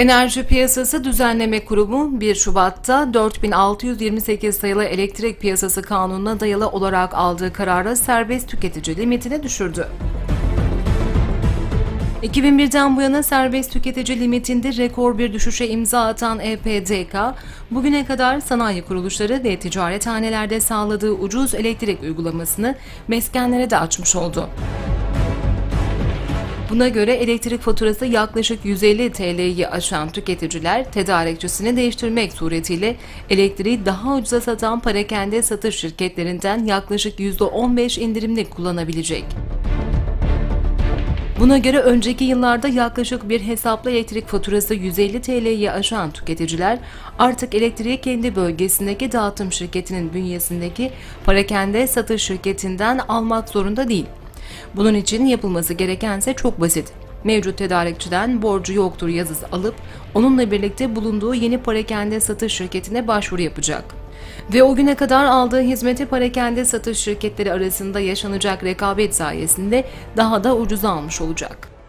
Enerji Piyasası Düzenleme Kurumu 1 Şubat'ta 4628 sayılı elektrik piyasası kanununa dayalı olarak aldığı karara serbest tüketici limitini düşürdü. 2001'den bu yana serbest tüketici limitinde rekor bir düşüşe imza atan EPDK, bugüne kadar sanayi kuruluşları ve ticarethanelerde sağladığı ucuz elektrik uygulamasını meskenlere de açmış oldu. Buna göre elektrik faturası yaklaşık 150 TL'yi aşan tüketiciler tedarikçisini değiştirmek suretiyle elektriği daha ucuza satan parakende satış şirketlerinden yaklaşık %15 indirimli kullanabilecek. Buna göre önceki yıllarda yaklaşık bir hesaplı elektrik faturası 150 TL'yi aşan tüketiciler artık elektriği kendi bölgesindeki dağıtım şirketinin bünyesindeki parakende satış şirketinden almak zorunda değil. Bunun için yapılması gerekense çok basit. Mevcut tedarikçiden borcu yoktur yazısı alıp onunla birlikte bulunduğu yeni parakende satış şirketine başvuru yapacak. Ve o güne kadar aldığı hizmeti parakende satış şirketleri arasında yaşanacak rekabet sayesinde daha da ucuza almış olacak.